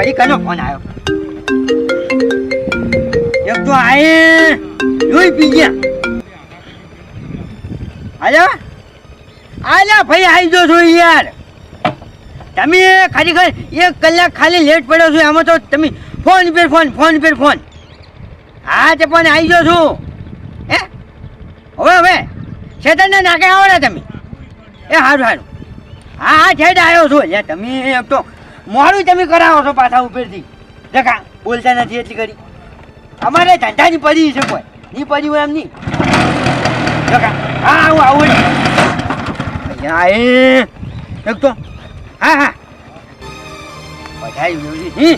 ભાઈ કનો ફોન આવ્યો એક તો આયે. લોહી પી ગયા. હાલો આલા ભાઈ આવી જો છો યાર. તમે ખરેખર એક કલાક ખાલી લેટ પડ્યો છો આમાં તો તમે ફોન પર ફોન ફોન પર ફોન હા તે પણ આવી જો છું. હે? હવે હવે. શેતનના નાકે આવો ને તમે. એ સારું સારું હા હા ઠેઠ આવ્યો છું. લે તમે તો મોડું તમે કરાવો છો પાછા ઉપરથી. દેખા, બોલતા નથી એટલી કરી અમારે ધંધાની પડી છે કોઈ. ની પડી હોય એમ નહીં દેખા, હા, આવું આવું. અહીંયા એ એક તો, હા હા. છે. હી.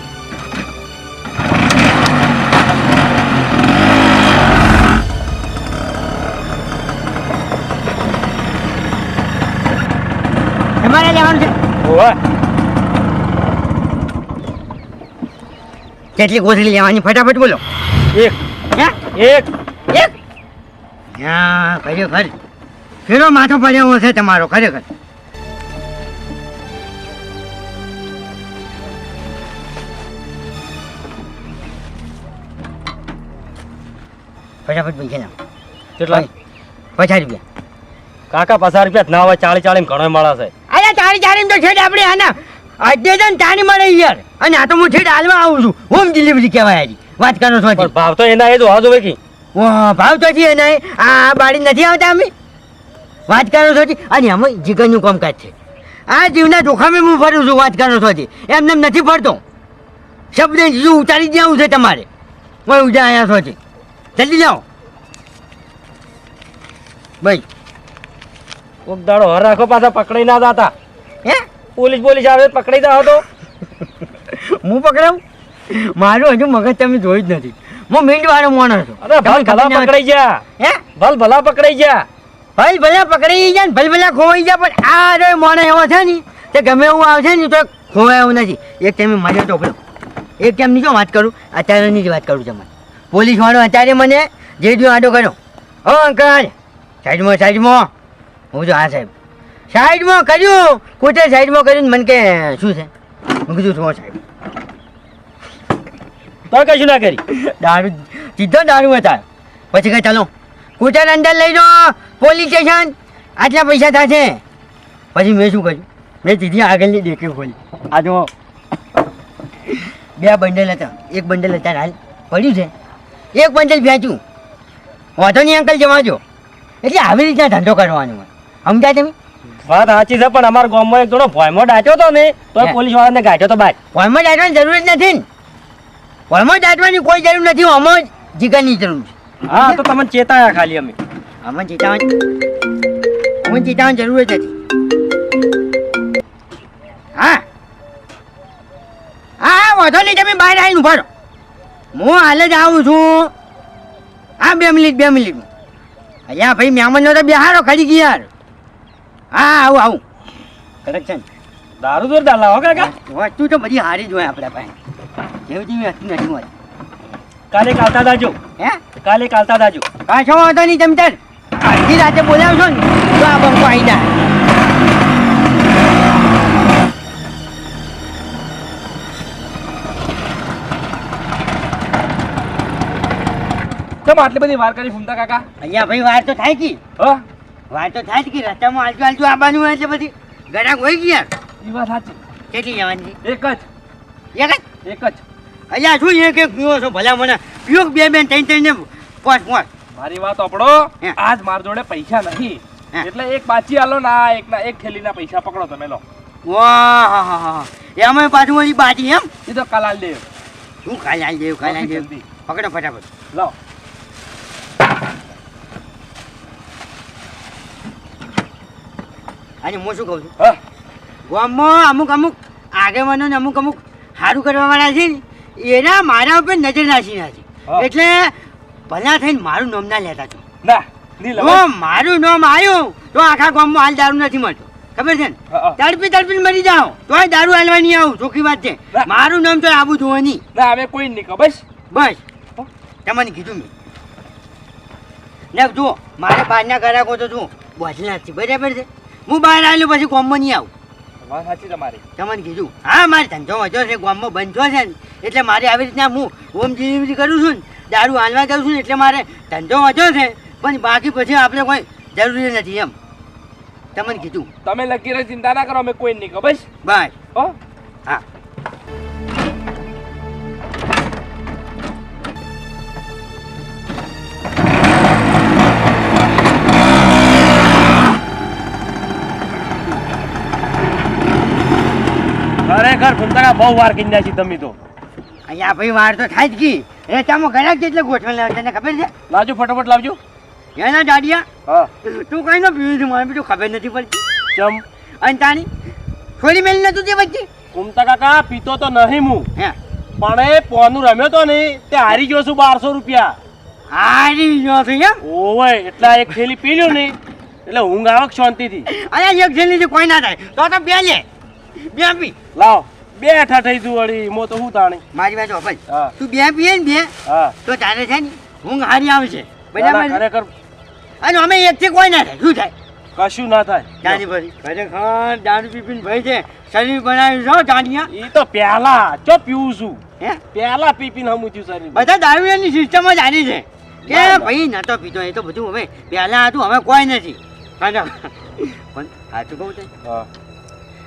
તમારે જવાનું છે? કેટલી કોથળી લેવાની? ફટાફટ બોલો. એક. હે? એક. એક? હા ખરેખર ફેરો માથો પડ્યો છે તમારો ખરેખર. ફટાફટ પૈસા લાવો કેટલા? પચાસ રૂપિયા. કાકા પચાસ રૂપિયા ના હોય ચાળી ચાળી ઘણો મળે છે. અરે ચાળી ચાળી તો છે આપણે આના અડધે તો તાની મળે યાર. અને આ તો હું છેડ હાલમાં આવું છું. હોમ ડિલિવરી કહેવાય હજી વાત કરો છો ભાવ તો એના એ જ હોવા જોઈએ વાહ ભાવ તો છે નહીં આ બાળી નથી આવતા અમે? વાત કરો છો જી. અને આમાં જીગરનું કામકાજ છે. આ જીવના જોખમે હું ફરું છું વાત કરો છો જી. એમને એમ નથી ફરતો. શબ્દ જીવ ઉતારી દેવું છે તમારે. હું ઉજા આવ્યા છો જી. જલ્દી જાઓ. ભાઈ. કોક દાડો હર રાખો પાછા પકડાઈ ના જાતા. હે? પોલીસ પોલીસ આવે પકડી પકડાઈ જાવ તો. હું પકડાવ? મારું હજુ મગજ તમે જોયું જ નથી. હું મીંડ વાળો માણસ છું. અરે ભલ ભલા પકડાઈ ગયા. હે? ભલ ભલા પકડાઈ ગયા. ભલે ભલા પકડી ગયા ને ભલે ભલે ખોવાઈ ગયા પણ આ રે મોણે એવો છે ને તે ગમે એવું આવશે ને તો ખોવાય એવું નથી. એક ટાઈમે મારે તો પેલો એક ટાઈમની જો વાત કરું? અત્યારેની જ વાત કરું તમને. પોલીસ વાળો અત્યારે મને જે જો આડો કર્યો. ઓ અંકલ સાઈડમાં સાઈડમાં. હું જો હા સાહેબ. સાઈડમાં કર્યું કુટે સાઈડમાં કર્યું ને મને કે શું છે? મેં કીધું શું સાહેબ તો કશું ના કરી. દારૂ સીધો દારૂ હતા. પછી કે ચાલો કુટર અંદર લઈ જાઓ પોલીસ સ્ટેશન. આટલા પૈસા થશે. પછી મેં શું કર્યું? મેં સીધી આગળની ડેકી ખોલી. આ જો બે બંડલ હતા. એક બંડલ હતા હાલ પડ્યું છે. એક બંડલ વેચ્યું. વાંધો નહીં અંકલ જવાજો એટલે આવી રીતના ધંધો કરવાનો સમજ્યા તમે? વાત સાચી છે પણ અમારા ગામમાં એક જણો ભોયમાં ડાચ્યો તો ને તો હે. પોલીસ વાળાને ગાંઠ્યો તો બાય. હોલમાં દાટવાની જરૂર જ નથી ને. હોલમાં દાટવાની કોઈ જરૂર નથી આમાં જીગાની જીગરની જરૂર છે. હા તો તમને ચેતાયા ખાલી અમે. અમે ચેતાવાની અમે ચેતાવાની જરૂર જ નથી. હા. હા વાંધો નહીં તમે બહાર આવીને ઊભા રહો. હું હાલે જ આવું છું. હા બે મિનિટ બે મિનિટ. અહીંયા ભાઈ મહેમાન તો બેહારો ખરી ગયા યાર હા આવું આવું. કરેક્ટ છે દારૂ જોરદાર લાવો કાકા. વસ્તુ તો બધી હારી જ હોય આપણા પાસે. જેવી જેવી વસ્તુ નથી હોય. કાલે કાલતા દાજો. હે? કાલે કાલતા દાજો. પાછો વાંધો નહીં જમતર તાર અડધી રાતે બોલાવશો ને તો આ બંકો આવી જાય. તમે આટલી બધી વાર કરી ફૂમતા કાકા? અહીંયા ભાઈ વાર તો થાય કી. હ? વાર તો થાય જ કી રસ્તામાં આલજુ આલજુ આવવાનું હોય એટલે બધી ગરાક હોય ગયા એ વાત સાચી. કેટલી જવાની? એક જ. એક જ? એક જ. અહીંયા શું એક એક પીવો છો ભલા મને? પીવો બે બે ત્રણ ત્રણ ને પાંચ પાંચ. મારી વાત આપડો આજ માર જોડે પૈસા નથી એટલે એક પાછી આલો ના એક ના એક થેલીના પૈસા પકડો તમે લો. વાહ. હા હા હા એમાં પાછું બાજી એમ? એ તો કાલ દેવ. શું આવી દેવું દેવ? આવી જલ્દી. પકડો ફટાફટ. લાવો. અને હું શું કહું છું? ગામમાં અમુક અમુક આગેવાનો ને અમુક અમુક સારું કરવાવાળા છે ને એના મારા ઉપર નજર નાખી નાખી. એટલે ભલા થઈને મારું નામ ના લેતા છો. ના મારું નામ આવ્યું તો આખા ગામમાં હાલ દારૂ નથી મળતો. ખબર છે ને? હા. તડપી મરી જાઓ. તોય દારૂ હાલવાની આવું ચોખ્ખી વાત છે. મારું નામ તો આબુ ધોવાની. ના અમે કોઈ નહીં કહો બસ. બસ તમને કીધું મેં. ને જુઓ મારે બહારના ગ્રાહકો તો જુઓ બોજના છે. બરાબર છે? હું બહાર આવેલું પછી ગોમમાં નહીં આવું. વાત સાચી તમારી. તમને કીધું હા મારે ધંધો વધ્યો છે ગોમમાં બંધો છે. ને એટલે મારે આવી રીતના હું હોમ ડિલિવરી કરું છું ને દારૂ હાલવા જાઉં છું ને એટલે મારે ધંધો વધ્યો છે પણ બાકી પછી આપણે કોઈ જરૂરી નથી એમ. તમને કીધું. તમે લગીને ચિંતા ના કરો અમે કોઈ નહીં ખબર બસ બસ હો? હા. ખરેખર ફૂમતાકા બહુ વાર કરી નાખી તમે તો. અહીંયા ભાઈ વાર તો થાય જ કી. એ ચામો ઘણા કેટલે ગોઠવણ લાવે તને ખબર છે? લાવજો ફટાફટ લાવજો. એના દાડિયા હા. તું કઈ ન પીવું છું મને બીજું ખબર નથી પડતી. ચમ. અને તાણી થોડી મેલી નતું તે વચ્ચે? કુમતા કાકા પીતો તો નહીં હું. હે. પણ એ પોનું રમ્યો તો ને તે હારી ગયો છું બારસો રૂપિયા. હારી ગયો છું એમ? ઓવે એટલા એક થેલી પી લ્યો ને. એટલે ઊંઘ આવક શાંતિથી? અરે એક થેલી કોઈ ના થાય. તો તો બે લે. બે પી લાવ. બેઠા થઈ તું વળી મો તો હું તાણી. મારી વાત ભાઈ તું બે પીએ ને બે હા. તો તારે છે ને ઊંઘ હારી ના, બરાબર ખરેખર અને અમે એકથી કોઈ ના થાય. શું થાય? કશું ના થાય. જાની ભાઈ ખરેખર દારૂ પી પીને ભાઈ છે. શરીર બનાવ્યું છો જાનિયા એ તો પહેલા ચો પીવું છું? હે? પહેલા પીપીને હમું થયું શરીર બધા દારૂ એની સિસ્ટમ જ આની છે. કે ભાઈ ના. તો પીધો એ તો બધું હવે પહેલા હતું હવે કોઈ નથી. પણ સાચું કહું છે હા.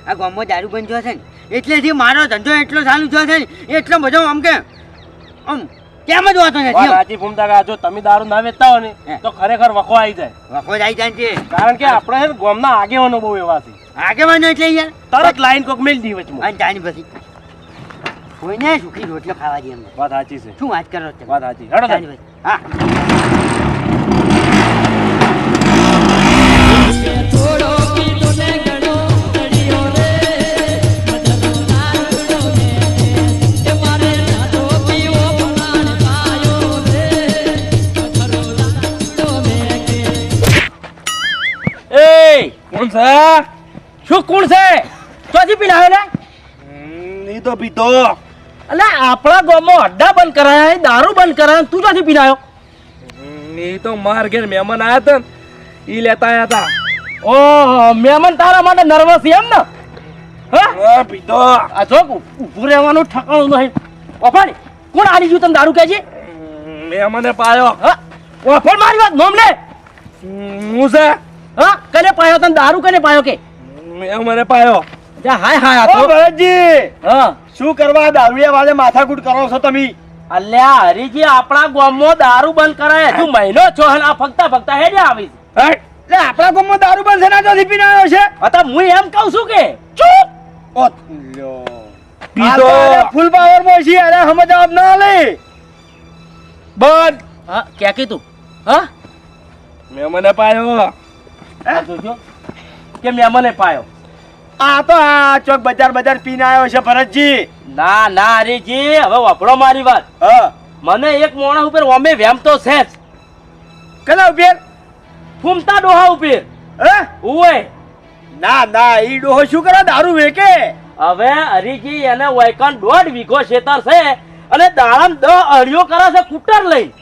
આ ગામમાં દારૂ બંધ છે ને એટલેથી મારો ધંધો એટલો ચાલુ થયો છે ને એટલો બધો આમ કે આમ કેમ જ વાતો નથી. સાચી ફૂમતા કાકા જો તમે દારૂ ના વેચતા હો ને તો ખરેખર વખો આવી જાય. વખો આવી જાય છે કારણ કે આપણે છે ગામના આગેવાનો બહુ એવા છે. આગેવાનો એટલે યાર તરત લાઈન કોક મેલ દી વચમાં. અને જાની પછી. કોઈને સુખી રોટલો ખાવા દે અમને વાત સાચી છે. શું વાત કરો તમે? વાત સાચી. હેડો. હા. શું કોણ છે? ચોથી પીને આવે ને? નહીં તો પીતો. અલે આપણા ગામમાં અડ્ડા બંધ કરાયા દારૂ બંધ કરાયા તું ચોથી પીને આવ્યો? નહીં તો માર ઘેર મહેમાન આયા હતા ને ઈ લેતા આવ્યા હતા. ઓહો મહેમાન તારા માટે નર્વસ એમ ને? હા? હા પીતો. આ જો ઊભું રહેવાનું ઠકાણું નહીં. ઓફાડી કોણ આલી ગયું તને દારૂ કહે છે? મહેમાને પાયો. હા? ઓફાડ મારી વાત નોમ લે. હું છે? હા? કને પાયો તને દારૂ કને પાયો કે? મહેમાને પાયો. જા હાય હાય આ તો. ભરતજી! હા. શું કરવા દારૂડિયા વાળે માથાકૂટ કરો છો તમે? અલ્યા હરીજી આપણા ગામમાં દારૂ બંધ કરાય. હજુ મહિનો છો અને આ ફગતા હેડે આવી. એટલે આપણા ગામમાં દારૂ બંધ છે ના પીને આવ્યો છે? અતા હું એમ કહું છું કે ચૂપ! પીતો ફૂલ પાવરમાં છે અરે હમ જવાબ ના લે. બંધ. હા કે કીધું? હા? મહેમાને પાયો. આ જોજો. કે મેમને પાયો? આ તો આ ચોક બજાર બજાર પીને આવ્યો છે ભરતજી. ના ના હરીજી હવે વાપરો મારી વાત. હ. મને એક મોણા ઉપર ઓમે વેમ તો છે જ. કલા ઉપર ફૂમતા ડોહા ઉપર હે? ઓય ના ના ઈ ડોહો શું કરે? દારૂ વેકે. હવે હરીજી એને વૈકન દોઢ વીઘો શેતર છે અને દાડમ દ અડિયો કરે છે કુટર લઈ.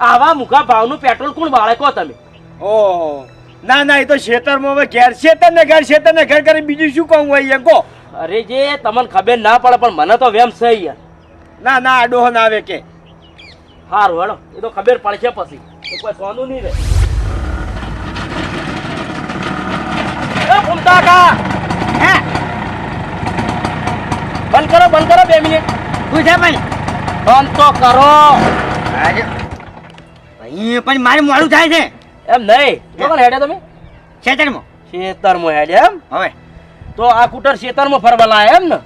આવા મુખા ભાવનું પેટ્રોલ કોણ બાળકો તમે? ઓહો. ના ના એ તો ખેતરમાં હવે ઘેર ખેતર ને ઘેર ખેતર ને ઘેર કરી બીજું શું કહું હોય કહો. અરે જે તમને ખબર ના પડે પણ મને તો વેમ છે યાર ના ના આ ડોહો ના વેકે હારું હેડો એ તો ખબર પડશે પછી. કોઈ સોનું નહીં રે. એ ફૂમતા કા? હે? બંધ કરો બંધ કરો બે મિનિટ. શું છે પણ બંધ તો કરો. ભાઈ પણ મારે મોડું થાય છે. એમ નહીં. જો કોણ હેડે તમે? ખેતરમાં ખેતરમાં હેડે એમ? હવે. તો આ કુટર ખેતરમાં ફરવા લાયા એમ ને?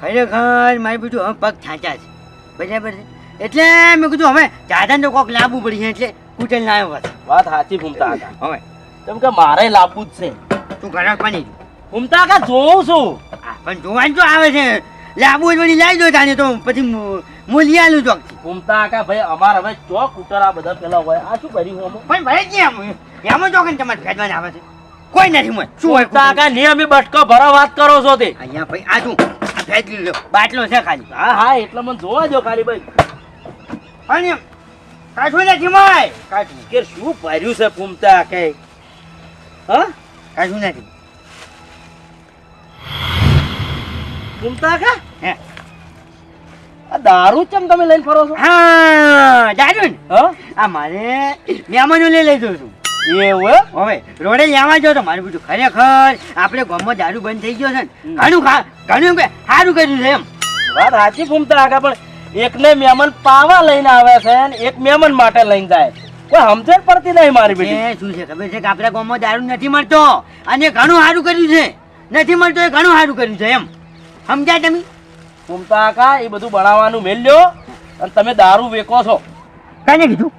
ખરેખર મારે બીજું હવે પગ થાચા છે. બરાબર છે? એટલે મેં કીધું હવે દાદાને તો કોક લાવવું છે એટલે કુટર ના આવ્યો વાત સાચી ભૂમતા હતા હવે. કેમ કે મારે લાવવું જ છે. તું ઘણા પાણી ભૂમતા કા જોઉં છું. પણ જોવાનું તો આવે છે. લાવવું જ વળી લાવી દો તાને તો પછી મુ- ચોક ચોકથી કા ભાઈ અમાર હવે ચોક ઉતરા બધા પેલા હોય. આ શું કર્યું હું પણ ભાઈ કેમ ચોક ને તમારે ફેદવાને આવે છે. કોઈ નથી મોય શું હોય ફૂમતા કૂટેલ? કા નિયમી બટકો ભરા વાત કરો છો તે? અહીંયા ભાઈ આ શું? ફેદલી લો બાટલો છે ખાલી. હા હા એટલે મને જોવા દો ખાલી ભાઈ. અને એમ કાઠું નથી માય કાઠું કે શું ભર્યું છે ઘૂમતા કે? હા? કાઠું નથી. ઘૂમતા કા? હે. આ દારૂ ચમ તમે લઈને ફરો છો? હા જાજુ ને. આ મારે મહેમાનો લઈ લઈ જઉં છું. એવું? હવે રોડે લેવા જો તો મારે બધું ખરેખર આપણે ગામમાં દારૂ બંધ થઈ ગયો છે ને. ઘણું ખા ઘણું કે સારું કર્યું છે એમ. વાત સાચી ઘૂમતા આગળ પણ એકને મહેમાન પાવા લઈને આવે છે ને એક મહેમાન માટે લઈને જાય કોઈ સમજણ પડતી નહીં મારી બેટી. એ શું છે ખબર છે કે આપણા ગામમાં દારૂ નથી મળતો? અને ઘણું સારું કર્યું છે. નથી મળતો એ ઘણું સારું કર્યું છે એમ. સમજ્યા તમે? ઘૂમતા કા એ બધું બનાવવાનું મેલ્યો અને તમે દારૂ વેકો છો. કાને કીધું.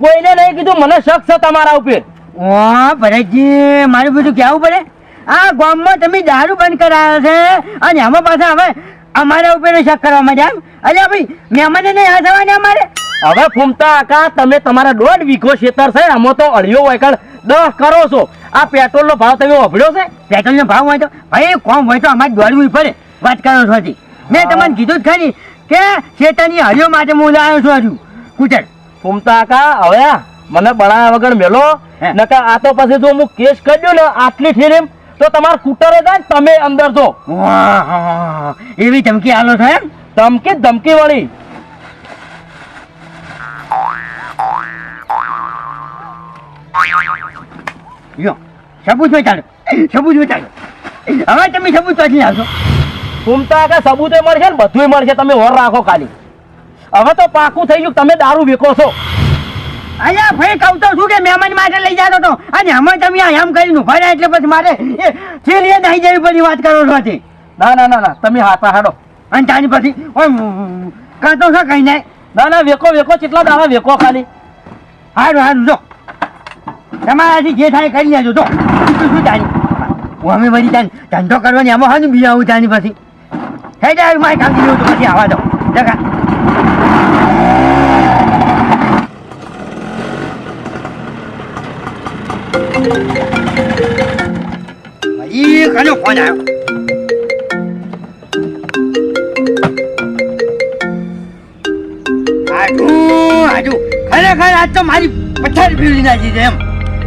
કોઈને નહીં કીધું મને શક છે તમારા ઉપર. ઓ ભરતજી મારું બધું કહેવું પડે આ ગામમાં તમે દારૂ બંધ કરાયો છે અને આમાં પાછા હવે અમારા ઉપર શક કરવા માંડ્યા અરે ભાઈ મહેમાને નહીં આ થવાને અમારે? હવે ફૂમતા આકા તમે તમારા દોઢ વીઘો ખેતર છે આમાં તો અળિયો વાયકડ દસ કરો છો. આ પેટ્રોલનો ભાવ તમે વાપર્યો છે? પેટ્રોલનો ભાવ હોય તો ભાઈ કોમ હોય તો અમારે દોડવું પડે. વાત કરો છો હજી. મેં તમને કીધું જ ખરી કે શેતાની હરિયો માટે હું લાવ્યો છું હજુ. કુચર ફૂમતા કા હવે મને બનાવ્યા વગર મેલો. નકા આ તો પછી જો હું કેસ કર્યો ને આટલી ઠેરીમ તો તમારા કૂટરે જાય તમે અંદર છો એવી ધમકી આલો છો એમ? ધમકી ધમકી વાળી. યો સબૂત બતાડો સબૂત બતાડો હવે તમે સબૂત પાછી આવશો ફૂમતા કે સબૂતે મળશે ને બધુંય મળશે તમે હોર રાખો ખાલી. હવે તો પાકું થઈ ગયું તમે દારૂ વેકો છો. અહીંયા ભાઈ કહું તો શું કે મહેમાન માટે લઈ જતો તો. અને અમે તમે આમ એમ કરીને ઊભા રહ્યા એટલે પછી મારે એ છેલ્લે નહીં જેવી બધી વાત કરો છો ના ના ના ના તમે હાથા હાડો. અને તાની પછી કાંતો છો કઈ નહીં ના ના વેકો વેકો કેટલા દાડા વેકો ખાલી. હારું હારું જો. તમારાથી જે થાય કરી લેજો જો. શું તારી હું અમે બધી તાન ધંધો કરવાની આમાં ને બીજા આવું તાની પછી. હે જાય મારે કામ દીધું તો પછી આવવા દો જગા. આજુ આજુ. ખરેખર આજ તો મારી પથ્થર ફેરવી નાખી છે એમ.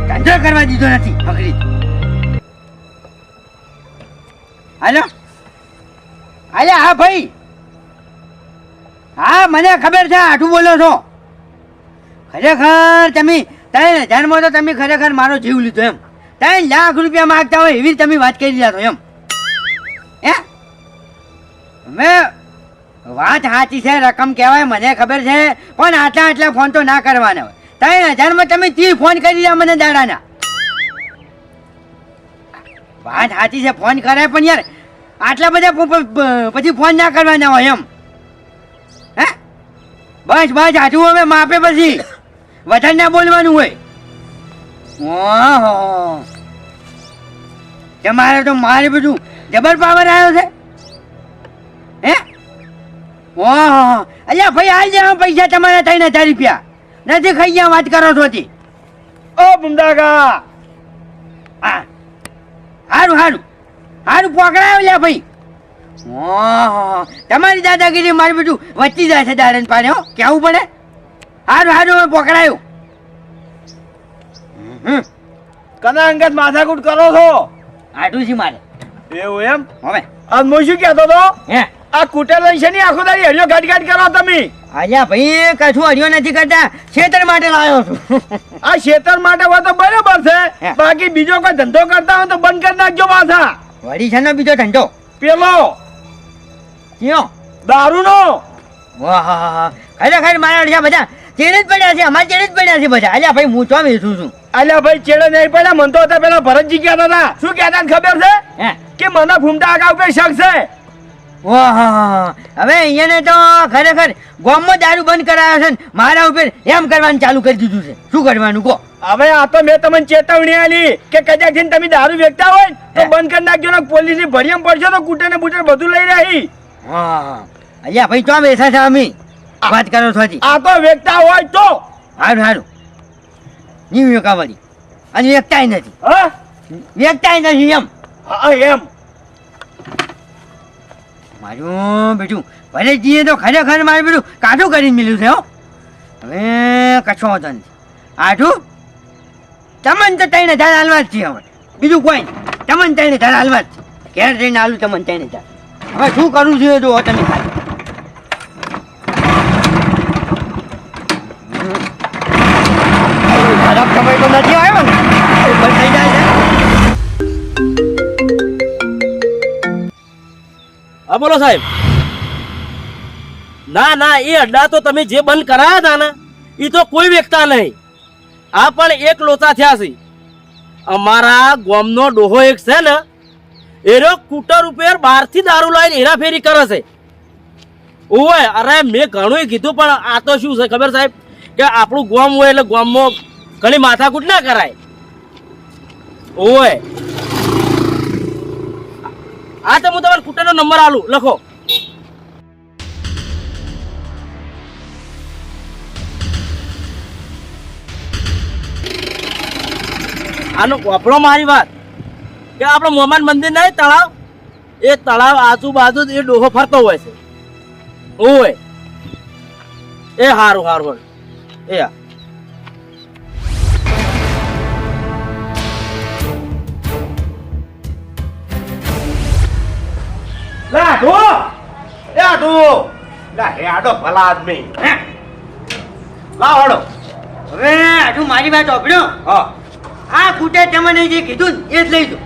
ધંધો કરવા દીધો નથી ફકરી હાલો. હાલે, હા ભાઈ. હા, મને ખબર છે આઠું બોલો છો. ખરેખર તમે ત્રણ હજારમાં તો તમે ખરેખર મારો જીવ લીધો એમ. ત્રણ લાખ રૂપિયા માગતા હોય એવી તમે વાત કરી રહ્યા છો એમ. હે? મેં વાત સાચી છે, રકમ કહેવાય, મને ખબર છે, પણ આટલા આટલા ફોન તો ના કરવાના હોય. ત્રણ હજારમાં તમે ત્રીસ ફોન કરી રહ્યા મને દાડાના. વાત સાચી છે, ફોન કરાય પણ યાર આટલા બધા પછી ફોન ના કરવાના હોય એમ. હે? બસ બસ આટલું હવે માપે પછી. વધારે ના બોલવાનું હોય. ઓહો. તમારે તો મારે બધું જબર પાવર આવ્યો છે? હે? ઓહો. અલ્યા ભાઈ હાલ જાવ પૈસા તમારા ત્રણ હજાર રૂપિયા. નથી ખાઈ ગયા વાત કરો છો ઓ બુંદાગા હા. સારું હારું. હારું પકડાયો લે ભાઈ. તમારી દાદાગીરી મારી બધું વચ્ચી જાય છે દાડન પાડે હો કેવું પડે? હારું હારું પકડાયું કના અંગત માથાકૂટ કરો છો? આટું છે મારે. એવું એમ? હવે. આજ હું શું કહેતો હતો? હે? આ કૂટર લઈ છે ને આખો દાડી હરિયો ગાડી ગાડી કરો તમે. અલ્યા ભાઈ કશું હરિયો નથી કરતા. ખેતર માટે લાવ્યો છું. આ ખેતર માટે હોય તો બરાબર છે. બાકી બીજો કોઈ ધંધો કરતા હોય તો બંધ કરી નાખજો પાછા વળી છે ને બીજો ધંધો. પેલો? કયો? દારૂનો? વાહ. ખરેખર મારા અડ્યા બધા ચેડે જ પડ્યા છે અમારે ચેડે જ પડ્યા છે બધા. અલ્યા ભાઈ હું ચોમ વેચું છું. અલ્યા ભાઈ ચેડે નહીં પડ્યા? મન તો હતા પેલા ભરતજી કહેતા હતા. શું કહેતા ખબર છે? હે? કે મને ફૂમતા આગા ઉપર શક છે. વાહ હવે અહીંયાને તો ખરેખર ગામમાં દારૂ બંધ કરાયો છે ને મારા ઉપર એમ કરવાનું ચાલુ કરી દીધું છે. શું કરવાનું કહો? હવે આ તો મેં તમને ચેતવણી આલી કે કદાચ તમે દારૂ વેચતા હોય તો બંધ કરી નાખજો ને પોલીસની ભરિયમ પડશે તો કૂટે ને બુટર બધું લઈ રહી. હા અહીંયા ભાઈ તો બેસા છે અમે? વાત કરો છો આ તો વેચતા હોય તો. સારું સારું નહીં વેકાવાળી અને વેચતાય નથી. હા? વેચતાય નથી એમ. હા એમ. મારું બેટું. ભલે જઈએ તો ખરેખર મારું બેટું. કાઠું કરીને મિલ્યું છે, હો. હવે કશો વાંધો નથી. આઠું. તમને તો ત્રણ ધાર હાલવા જ છે હવે. બીજું કોઈ. તમને ધાર હજાર હાલવા જ ઘેર જઈને હાલું તમને તઈને ધાર. હવે શું કરું છું એ જો તમે ખાલી. હા, બોલો સાહેબ. ના ના, એ અડ્ડા તો તમે જે બંધ કરાયા હતા ને એ તો કોઈ વેચતા નહીં. આ પણ એક લોચા થયા છે. અમારા ગોમનો ડોહો એક છે ને એરો કૂટર ઉપર બહારથી દારૂ લાવીને હેરાફેરી કરે છે. ઓય, અરે મેં ઘણું કીધું, પણ આ તો શું છે ખબર સાહેબ? કે આપણું ગોમ હોય એટલે ગોમમાં ઘણી માથાકૂટ ના કરાય. ઓય આ તો હું તમારા કૂટરનો નંબર આલું લખો. આનો વાપરો મારી વાત. કે આપણો મોમાન મંદિર નહીં, તળાવ? એ તળાવ આજુબાજુ એ ડોહો ફરતો હોય છે. હોય એ સારું સારું હોય એ હા લે આઢો એ આઢો લે હે આડો ભલા આદમી. હે? લાવ હવે હજુ મારી વાત સાંભળ્યો? હા. આ ખૂટે તમને જે કીધું એ જ લઈ દો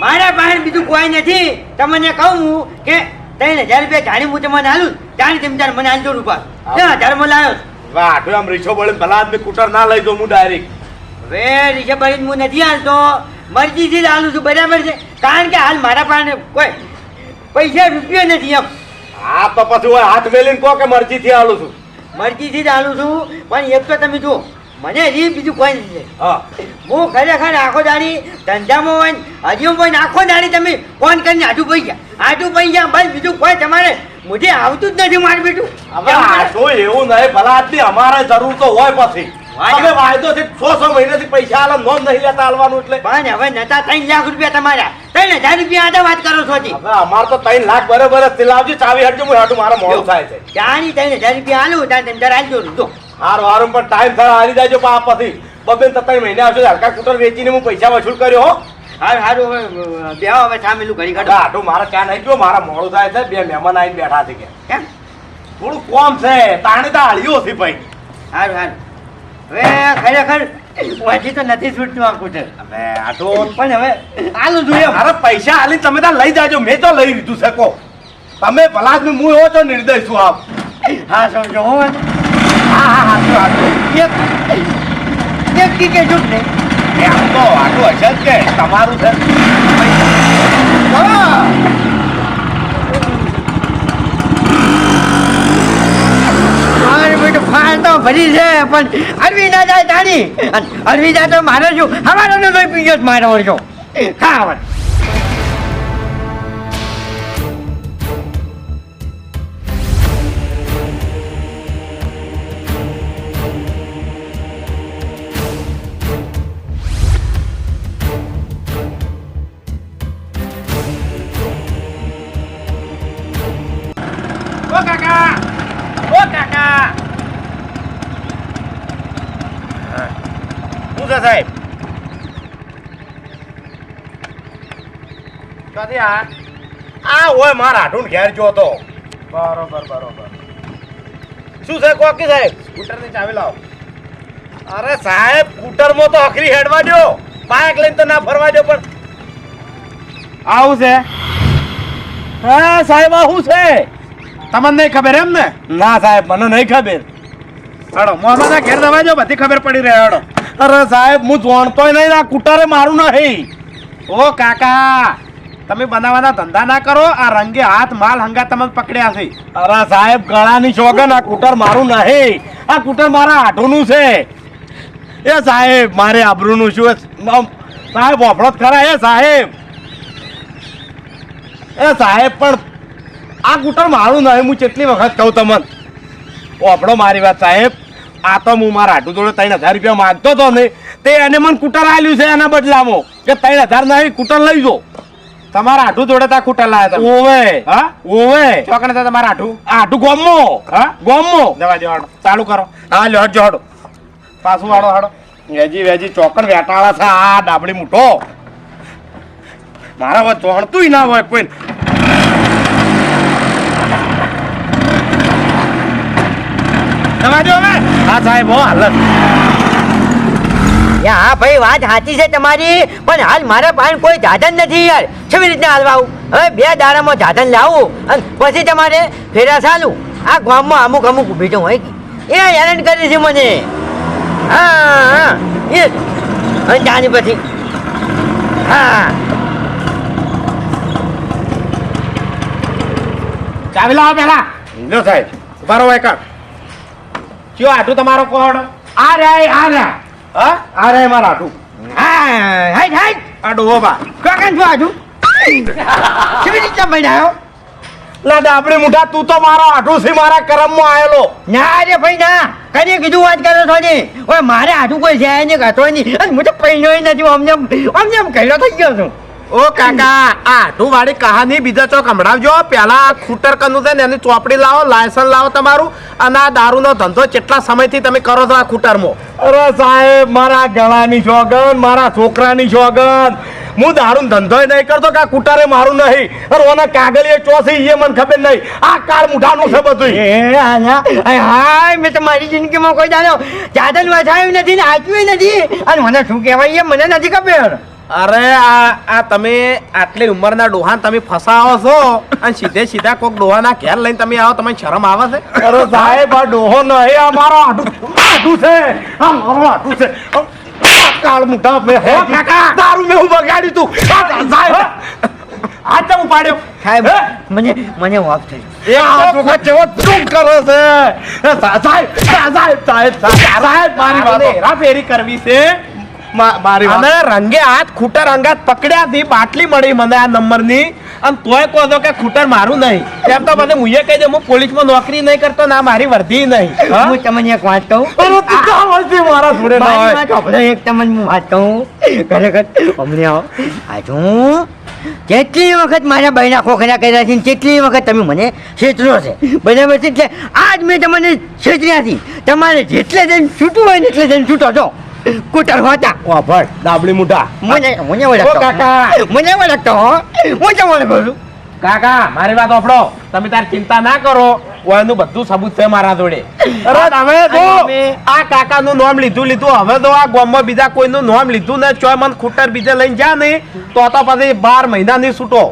મારા પાસે બીજું કોઈ નથી. તમને કહું હું કે ત્રણ હજાર રૂપિયા જાણી હું તમને હાલું જાણી તેમ તાર મને આલજો રૂપા. ત્રણ હજાર આવ્યો લાવ્યો વાહ આમ રીછો બોલે ભલા આદમી કૂટર ના લઈ દો હું ડાયરેક્ટ હવે રિષભભાઈ હું નથી હાલતો મરજીથી જ હાલું છું બરાબર છે? કારણ કે હાલ મારા પાસે કોઈ પૈસા રૂપિયો નથી એમ હા તો પછી હું હાથ મેલીને કહો કે મરજીથી આલું છું. મરજીથી જ હાલું છું પણ એક તો તમે જુઓ મને હજી બીજું કોઈ નથી હા. ખરેખર આખો દાડી ધંધામાં હોય હજી હોય આખો દાડી તમે ફોન કરીને આટું પૈ ગયા. આટું પૈ ગયા બસ બીજું કોઈ તમારે મુજે આવતું જ નથી મારું બેટું. હવે એવું નહીં ભલા આટલી અમારે જરૂર તો હોય પછી. તમે વાયદો છે છ છ મહિનાથી પૈસા આલો નોંધ નહીં લેતા આલવાનું એટલે. પણ હવે નતા ત્રણ લાખ રૂપિયા તમારા. ત્રણ હજાર રૂપિયા આડા વાત કરો છો હજી? હવે અમાર તો ત્રણ લાખ બરોબર જ લાવજો ચાવી હટજો હું હાટું મારે મોડું થાય છે. જાણી ત્રણ હજાર રૂપિયા આલું ત્યાં તમે જરા આલજો જો. હારું હારું પણ ટાઈમ થયો હારી જાજો પા પછી બબેન તો ત્રણ મહિના આવશે હલકા કૂટર વેચીને હું પૈસા વસૂલ કર્યો હો. હારું હારું હવે બેહો હવે સામેલું ઘડી કાઢો. આટલું મારે ચા નહીં પીવો મારા મોડું થાય છે બે મહેમાન આવીને બેઠા છે કે. કેમ? થોડું કોમ છે તાણી તો હાળ્યો હતી ભાઈ. હારું હારું. હવે ખરેખર હજી તો નથી છૂટતું આ કૂટર હવે આટો પણ હવે આલું એમ મારા પૈસા આલી તમે ત્યાં લઈ જાજો મેં તો લઈ લીધું શકો તમે ભલા હું એવો તો નિર્દય છું આપ હા સમજો હો હા હા હાચું હાચું એક એક કી કે એ તો આટલું હશે જ કે તમારું છે હા. મારે બેટું ફાળ તો ભરી છે, પણ અરવી ના જાય તાણી. અરવી જાય તો મારે શું? હવાનો લોહી પી મારો છો. ખા ક્યાંથી આ આ હોય મારા હાટું ઘેર જો તો. બરોબર બરોબર. શું છે કોકી સાહેબ? સ્કૂટરની ચાવી લાવો. અરે સાહેબ સ્કૂટરમાં તો અખરી હેડવા દો બાઇક લઈને તો ના ફરવા દો પણ. આવું છે? હા સાહેબ આ છે? તમને નહીં ખબર એમ ને? ના સાહેબ મને નહીં ખબર. હડો મોસાના ઘેર દવા જો બધી ખબર પડી રહે હડો. અરે સાહેબ હું જોણતોય નહીં આ કુટારે મારું નહીં. ઓ કાકા તમે બનાવવાના ધંધા ના કરો, આ રંગે હાથ માલ હંગા તમે પકડ્યા છે. અરે સાહેબ, ગળાની શોગન આ કુટર મારું નહીં. આ કુટર મારા આઠુંનું છે. એ સાહેબ, મારે આબરૂનું શું સાહેબ ઓફળો ખરા, એ સાહેબ. એ સાહેબ, પણ આ કુટર મારું નહીં, હું કેટલી વખત કહું તમને. ઓપડો મારી વાત, સાહેબ. આ તો હું મારા હાટુ જોડે ત્રણ હજાર રૂપિયા માગતો હતો ને તે એને મને કુટર આલ્યું છે એના બદલામાં. કે ત્રણ હજાર નહીં, કુટર લઈ જો. તમારા આઠું જોડે તા ખૂટા લાયા તમે ઓવે. હા? ઓવે. ચોકને તા તમારા આઠું આઠું ગોમો. હા? ગોમો. જવા દો ચાલુ કરો. હા લ્યો જો હાડો. પાછું હાડો હાડો. વેજી વેજી ચોકડ વેટાળા છે. આ ડાબડી મૂઠો. મારા વાત ચોણતું ના હોય કોઈ. જવા દો હવે. હા સાહેબ હો હાલત હા ભાઈ વાત સાચી છે તમારી પણ હાલ મારા પાસે કોઈ સાધન નથી યાર. કેવી રીતના હાલવા આવું હવે બે દાડામાં સાધન લાવું અને પછી તમારે ફેરા ચાલુ. આ ગામમાં અમુક અમુક ઊભી તો હોય એ હેરાન કરી છે મને. હા હા. એ અને જાણી પછી. હા. ચાવી લાવો પેલા લો સાહેબ ઉભારો હોય કાક કયો આટું તમારો કોણ? આ રે આ રે હા? આ રે મારા આટું હા હાઈટ હાઈટ આ ડોહો બા. કાકા શું આટું કેવી રીતના બનાવ્યો લા ડાબડી મુઠા તું તો મારો છે મારા કરમમાં આવેલો ના રે ભાઈ ના. કને કીધું વાત કરો છો ને. ઓય મારે આઠું કોઈ જાય ને કહેતો નહીં. અને હું તો પૈણ્યો નથી અમને અમને કહેલો થઈ ગયો છું. ઓ કાકા આ તું વાળી કહાની બીજા ચોક સંભળાવજો પેલા આ ખૂટર કનું છે ને એની ચોપડી લાવો લાયસન્સ લાવો તમારું અને આ દારૂનો ધંધો કેટલા સમયથી તમે કરો છો આ ખૂટરમાં. અરે સાહેબ મારા ગળાની સોગન મારા છોકરાની શોગન હું દારૂ ધંધો નહીં કરતો કે આ કુટારે મારું નહીં. અરે ઓના કાગળીએ ચોસી એ મને ખબર નહીં. આ કાર મુઠાનું છે બધું એ આયા અય હાય મેં તો મારી જિંદગીમાં કોઈ દાડો જાદન વાંચાયું નથી ને આચવ્યું નથી. અને મને શું કહેવાય એ મને નથી ખબર. અરે આ આ તમે આટલી ઉંમરના ડોહાને તમે ફસાવો છો? અને સીધે સીધા કોક ડોહાના ઘેર લઈને તમે આવો તમને શરમ આવે છે? અરે સાહેબ આ ડોહો નહીં આ મારો આટું આટું છે. આ મારો આટું છે. કાળ મુઠા મે હે કાકા! તારું મે હું બગાડી તું. સાહેબ. આ ચમ પાડ્યો. સાહેબ મને મને વાપ થઈ એ આ ચોખા ચેવો ચૂપ કરે છે. સાહેબ સાહેબ સાહેબ સાહેબ મારી વાત. હેરાફેરી કરવી છે. અને રંગે હાથ ખૂટર અંગાત પકડ્યા હતી બાટલી મળી મને આ નંબરની. અને તોય કહો છો કે ખૂટર મારું નહીં. તેમ તો મને મુએ કહી દે હું પોલીસમાં નોકરી નહીં કરતો ના મારી વર્ધી નહીં. હું? તમને એક વાત કહું? મારા જોડે ના એક તમને હું વાત કહું. ખરેખર અમને આવો. આજ હું કેટલી વખત મારા બહેના ખોખરા કર્યા છે ને કેટલી વખત તમે મને છેતરો છે? બરાબર છે? એટલે આજ મેં તમને છેતર્યા હતી તમારે જેટલે જઈને છૂટવું હોય ને એટલે જઈને છૂટો છો. કુટર હોતા ઓ ભાઈ દાબડી મુઠા મને મને ઓ કાકા. મને ઓળખતો હો તમને બોલું કાકા મારી વાત ઓફડો તમે તાર ચિંતા ના કરો ઓયનું બધું સબૂત છે મારા જોડે અરે તમે તો આ કાકા નું નામ લીધું લીધું હવે તો આ ગામમાં બીજા કોઈનું નામ લીધું ને ચોય મન ખૂટર બીજે લઈને જા નહીં તો તો પછી બાર મહિના ની છૂટો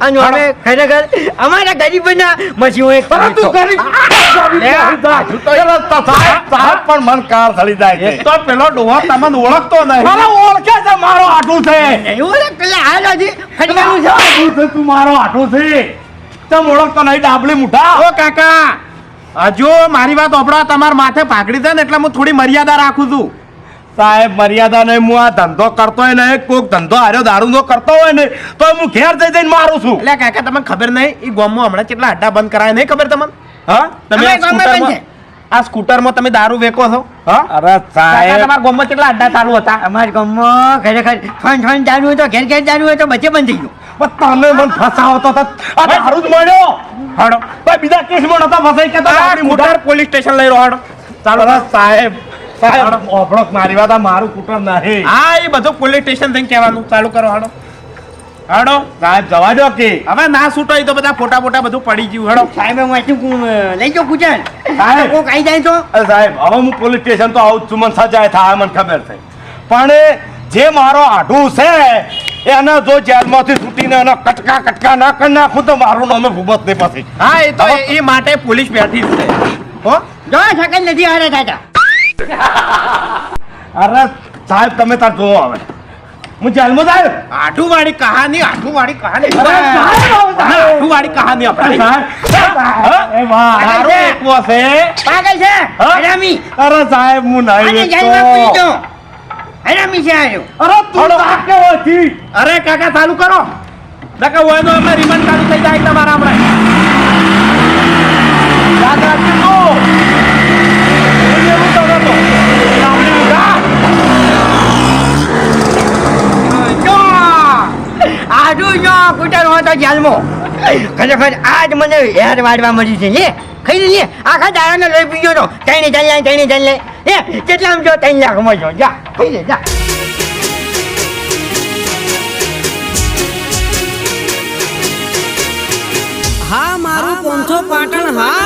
અને અમે ખરેખર અમારા ગરીબના મસીઓ એક પરંતુ ગરીબ પણ મન કાર સળી જાય છે. તો પેલો ડોહો તમને ઓળખતો નહીં. મારો ઓળખે છે મારો આટું છે. એવું રે પેલા આ જાજી ફટકાનું છે. આટું છે તું મારો આટું છે. તમ ઓળખતો નહીં ડાબલી મુઠા. ઓ કાકા હજુ મારી વાત ઓપડા તમાર માથે પાકડી છે ને એટલે હું થોડી મર્યાદા રાખું છું. સાહેબ મર્યાદા નહીં હું આ ધંધો કરતો હોય ને કોઈક ધંધો હાર્યો દારૂ નો કરતો હોય ને તો હું ઘેર જઈ જઈને મારું છું. એટલે કાકા તમને ખબર નહીં એ ગોમમાં હમણાં કેટલા અડ્ડા બંધ કરાય નહીં ખબર તમને? હા? તમે આ સ્કૂટરમાં- તમે દારૂ વેકો છો? અરે સાહેબ. તમારા ગામમાં કેટલા અડ્ડા ચાલુ હતા? અમારા ગામમાં ખરેખર ફન ફન જાણવું હોય તો ઘેર ઘેર બધે બંધ થઈ ગયું. તમે મને ફસાવતો તો તો આ દારૂ જ મળ્યો. હાડો. ભાઈ બીજા કેસમાં નતા ફસાઈ કે તો પોલીસ સ્ટેશન લઈ રહ્યો હાડો. ચાલો. સાહેબ સાહેબ ઓફળો મારી વાત આ મારું કુટર નહીં. હા એ બધું પોલીસ સ્ટેશન થઈને કહેવાનું. ચાલુ કરો હાડો. હાડો. સાહેબ જવા દો કે. હવે ના છૂટો તો બધા ફોટા ફોટા બધું પડી ગયું હડો. સાહેબ હું અહીંથી લઈ જાઉં કુચન સાહેબ. કોક આવી જાય તો? સાહેબ હવે હું પોલીસ સ્ટેશન તો આવું છું મને સજાય થાય મને ખબર છે. પણ જે મારો આઢું છે એને જો જેલમાંથી છૂટીને એનો કટકા કટકા ના કરી નાખું તો મારું નામે ભૂબત નહીં પછી. હા એ તો એ માટે પોલીસ બેઠી છે. હો? જો સકલ નથી હારે દાદા અરે સાહેબ તમે તાર જોવો હવે. હું જેલમાં જાય આઠું વાળી કહાની આઠું વાળી કહાની આઠું વાળી કહાની આપણે. દારૂ એકવો છે. પાગલ છે? હરામી. અરે સાહેબ હું નહીં. દો હરામી છે આર્યો અરે તું. અરે કાકા ચાલુ કરો. નકર હોય તો અમે રિમાન્ડ ચાલુ થઈ જાય તમારા આપણે યાદ રાખજો. લઈ પી ગયો તો ત્રણ લાખ જા, ખાઈ લે, જા. હા, મારું પોંથો પાટણ, હા.